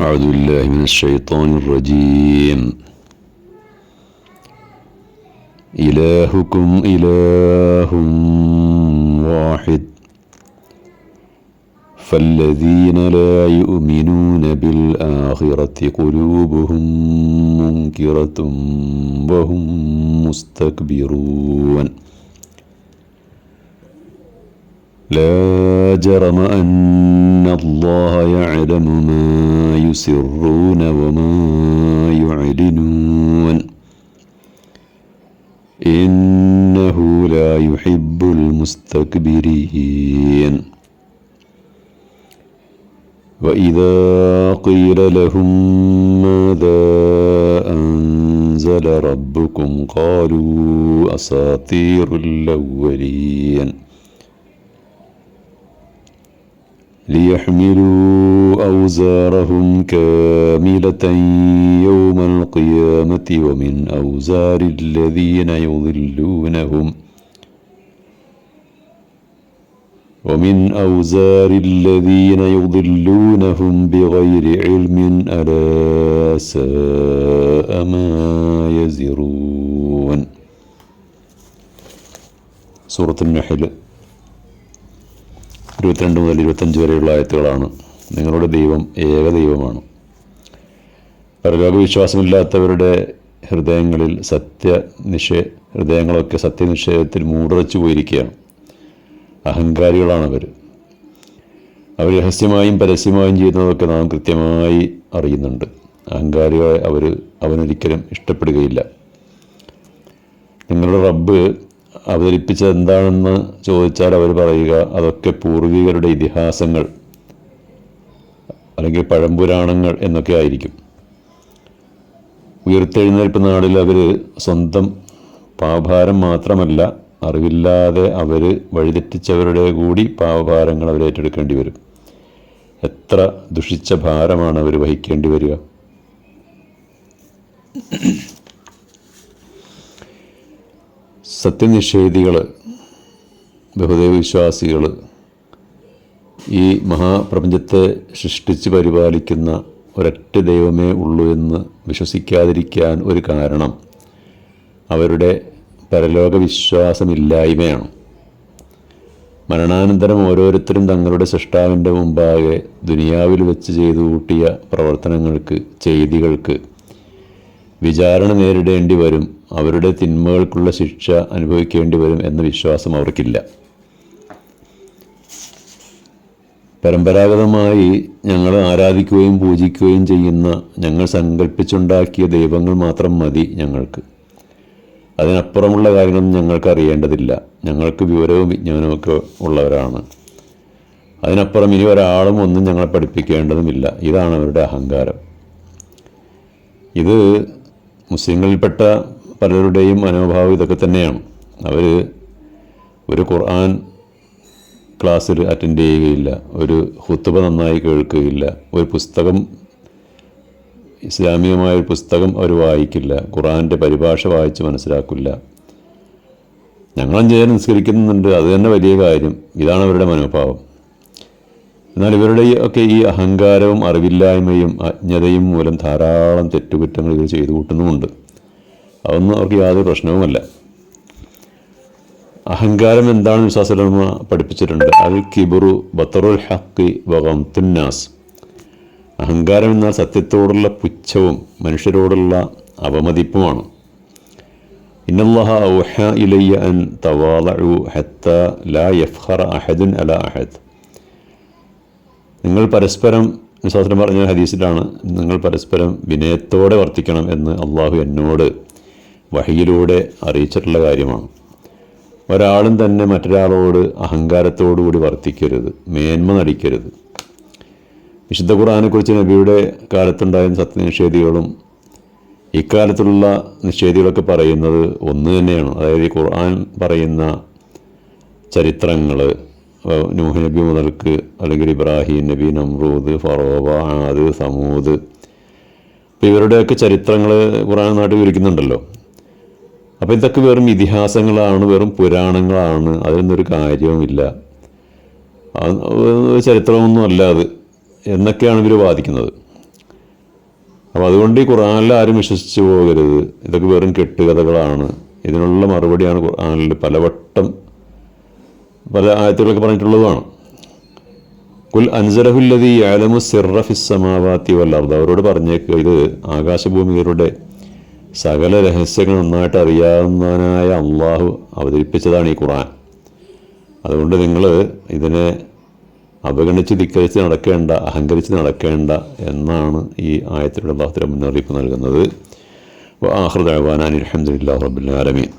أعوذ بالله من الشيطان الرجيم. إلهكم إله واحد. فالذين لا يؤمنون بالآخرة قلوبهم منكرة وهم مستكبرون. لا جرم أن الله يعلم ما يسرون وما يعلنون. إنه لا يحب المستكبرين. وإذا قيل لهم ماذا أنزل ربكم قالوا أساطير الأولين. ليحملوا أوزارهم كاملة يوم القيامة ومن أوزار الذين يضلونهم ومن أوزار الذين يضلونهم بغير علم ألا ساء ما يزرون. سورة النحل. ഇരുപത്തിരണ്ട് മുതൽ ഇരുപത്തഞ്ച് വരെയുള്ള ആയത്തുകളാണ്. നിങ്ങളുടെ ദൈവം ഏക ദൈവമാണ്. പരലോകവിശ്വാസമില്ലാത്തവരുടെ ഹൃദയങ്ങളിൽ സത്യനിഷേ ഹൃദയങ്ങളൊക്കെ സത്യനിഷേധത്തിൽ മൂടറച്ചു പോയിരിക്കുകയാണ്. അഹങ്കാരികളാണ് അവർ അവർ രഹസ്യമായും പരസ്യമായും ചെയ്യുന്നതൊക്കെ നാം കൃത്യമായി അറിയുന്നുണ്ട്. അഹങ്കാരികളെ അവർ അവനൊരിക്കലും ഇഷ്ടപ്പെടുകയില്ല. നിങ്ങളുടെ റബ്ബ് അവതരിപ്പിച്ചത് എന്താണെന്ന് ചോദിച്ചാൽ അവർ പറയുക അതൊക്കെ പൂർവികരുടെ ഇതിഹാസങ്ങൾ അല്ലെങ്കിൽ പഴംപുരാണങ്ങൾ എന്നൊക്കെ ആയിരിക്കും. ഉയർത്തെഴുന്നേൽപ്പ് നാളിൽ അവർ സ്വന്തം പാഭാരം മാത്രമല്ല അറിവില്ലാതെ അവർ വഴിതെറ്റിച്ചവരുടെ കൂടി പാവഭാരങ്ങൾ അവർ ഏറ്റെടുക്കേണ്ടി വരും. എത്ര ദുഷിച്ച ഭാരമാണ് അവർ വഹിക്കേണ്ടി വരിക. സത്യനിഷേധികൾ ബഹുദൈവ വിശ്വാസികൾ ഈ മഹാപ്രപഞ്ചത്തെ സൃഷ്ടിച്ച് പരിപാലിക്കുന്ന ഒരൊറ്റ ദൈവമേ ഉള്ളൂ എന്ന് വിശ്വസിക്കാതിരിക്കാൻ ഒരു കാരണം അവരുടെ പരലോക വിശ്വാസമില്ലായ്മയാണ് മരണാനന്തരം ഓരോരുത്തരും തങ്ങളുടെ സൃഷ്ടാവിന്റെ മുമ്പാകെ ദുനിയാവിൽ വെച്ച് ചെയ്തു കൂട്ടിയ പ്രവർത്തനങ്ങൾക്ക് ചെയ്തികൾക്ക് വിചാരണ നേരിടേണ്ടി വരും. അവരുടെ തിന്മകൾക്കുള്ള ശിക്ഷ അനുഭവിക്കേണ്ടി വരും എന്ന വിശ്വാസം അവർക്കില്ല. പരമ്പരാഗതമായി ഞങ്ങൾ ആരാധിക്കുകയും പൂജിക്കുകയും ചെയ്യുന്ന ഞങ്ങൾ സങ്കല്പിച്ചുണ്ടാക്കിയ ദൈവങ്ങൾ മാത്രം മതി ഞങ്ങൾക്ക്. അതിനപ്പുറമുള്ള കാര്യങ്ങളൊന്നും ഞങ്ങൾക്ക് അറിയേണ്ടതില്ല. ഞങ്ങൾക്ക് വിവരവും വിജ്ഞാനവും ഒക്കെ ഉള്ളവരാണ്. അതിനപ്പുറം ഇനി ഒരാളും ഒന്നും ഞങ്ങളെ പഠിപ്പിക്കേണ്ടതുമില്ല. ഇതാണ് അവരുടെ അഹങ്കാരം. ഇത് മുസ്ലിങ്ങളിൽപ്പെട്ട പലരുടെയും മനോഭാവം ഇതൊക്കെ തന്നെയാണ്. അവർ ഒരു ഖുർആൻ ക്ലാസ്സിൽ അറ്റൻഡ് ചെയ്യുകയില്ല ഒരു ഹുത്തുബ നന്നായി കേൾക്കുകയില്ല ഒരു പുസ്തകം ഇസ്ലാമികമായ ഒരു പുസ്തകം അവർ വായിക്കില്ല ഖുറാന്റെ പരിഭാഷ വായിച്ച് മനസ്സിലാക്കില്ല. ഞങ്ങളും ചെയ്യാൻ നിസ്കരിക്കുന്നുണ്ട് അത് തന്നെ വലിയ കാര്യം. ഇതാണ് അവരുടെ മനോഭാവം. എന്നാൽ ഇവരുടെ ഒക്കെ ഈ അഹങ്കാരവും അറിവില്ലായ്മയും അജ്ഞതയും മൂലം ധാരാളം തെറ്റുകുറ്റങ്ങൾ ഇവർ ചെയ്തു കൂട്ടുന്നുമുണ്ട്. അതൊന്നും അവർക്ക് യാതൊരു പ്രശ്നവുമല്ല. അഹങ്കാരം എന്താണ് വിശ്വാസലമ പഠിപ്പിച്ചിട്ടുണ്ട്? അൽ കിബുറു ബത്തറുൽ ഹക്കി വകം തുന്നാസ് അഹങ്കാരം എന്നാൽ സത്യത്തോടുള്ള പുച്ഛവും മനുഷ്യരോടുള്ള അവമതിപ്പുമാണ്. ഇന്നല്ലാഹ ഔഹ ഇലയ്യ അൻ തവാലു ഹത്ത ലാ യഫ്ഹറ അഹദുൻ അല അഹദ്. നിങ്ങൾ പരസ്പരം വിശ്വാസം പറഞ്ഞ ഹദീസിലാണ് നിങ്ങൾ പരസ്പരം വിനയത്തോടെ വർത്തിക്കണം എന്ന് അള്ളാഹു എന്നോട് വഹിയിലൂടെ അറിയിച്ചിട്ടുള്ള കാര്യമാണ്. ഒരാളും തന്നെ മറ്റൊരാളോട് അഹങ്കാരത്തോടുകൂടി വർത്തിക്കരുത് മേന്മ നടിക്കരുത്. വിശുദ്ധ ഖുർആാനെക്കുറിച്ച് നബിയുടെ കാലത്തുണ്ടായ സത്യനിഷേധികളും ഇക്കാലത്തുള്ള നിഷേധികളൊക്കെ പറയുന്നത് ഒന്ന് തന്നെയാണ്. അതായത് ഈ ഖുർആൻ പറയുന്ന ചരിത്രങ്ങൾ നൂഹ് നബി മുതൽക്ക് അല്ലെങ്കിൽ ഇബ്രാഹിം നബി നമ്രൂദ് ഫറോബ ആദ് സമൂദ് അപ്പോൾ ഇവരുടെയൊക്കെ ചരിത്രങ്ങൾ ഖുറാൻ നാട്ടിൽ വിവരിക്കുന്നുണ്ടല്ലോ. അപ്പോൾ ഇതൊക്കെ വെറും ഇതിഹാസങ്ങളാണ് വെറും പുരാണങ്ങളാണ് അതിനൊന്നൊരു കാര്യവുമില്ല. ചരിത്രമൊന്നും അല്ല അത് എന്നൊക്കെയാണ് ഇവർ വാദിക്കുന്നത്. അപ്പോൾ അതുകൊണ്ട് ഈ ഖുറാനിൽ ആരും വിശ്വസിച്ച് പോകരുത്. ഇതൊക്കെ വെറും കെട്ടുകഥകളാണ്. ഇതിനുള്ള മറുപടിയാണ് ഖുറാനിൽ പലവട്ടം പല ആയത്തുകളൊക്കെ പറഞ്ഞിട്ടുള്ളതുമാണ്. കുൽ അൻസലഹുല്ലതി ആലമു സിറഫിസമാവാത്തി വല്ലാർദ് അവരോട് പറഞ്ഞേക്കുക ഇത് ആകാശഭൂമികളുടെ സകല രഹസ്യങ്ങൾ നന്നായിട്ട് അറിയാവുന്നവനായ അള്ളാഹു അവതരിപ്പിച്ചതാണ് ഈ ഖുറാൻ അതുകൊണ്ട് നിങ്ങൾ ഇതിനെ അവഗണിച്ച് ധിക്കരിച്ച് നടക്കേണ്ട അഹങ്കരിച്ച് നടക്കേണ്ട എന്നാണ് ഈ ആയത്തിലൂടെ അള്ളാഹുത്തിന്റെ മുന്നറിയിപ്പ് നൽകുന്നത്. ആഹ്റദാൻ അലഹമുല്ലാ റബുല്ലാലമീൻ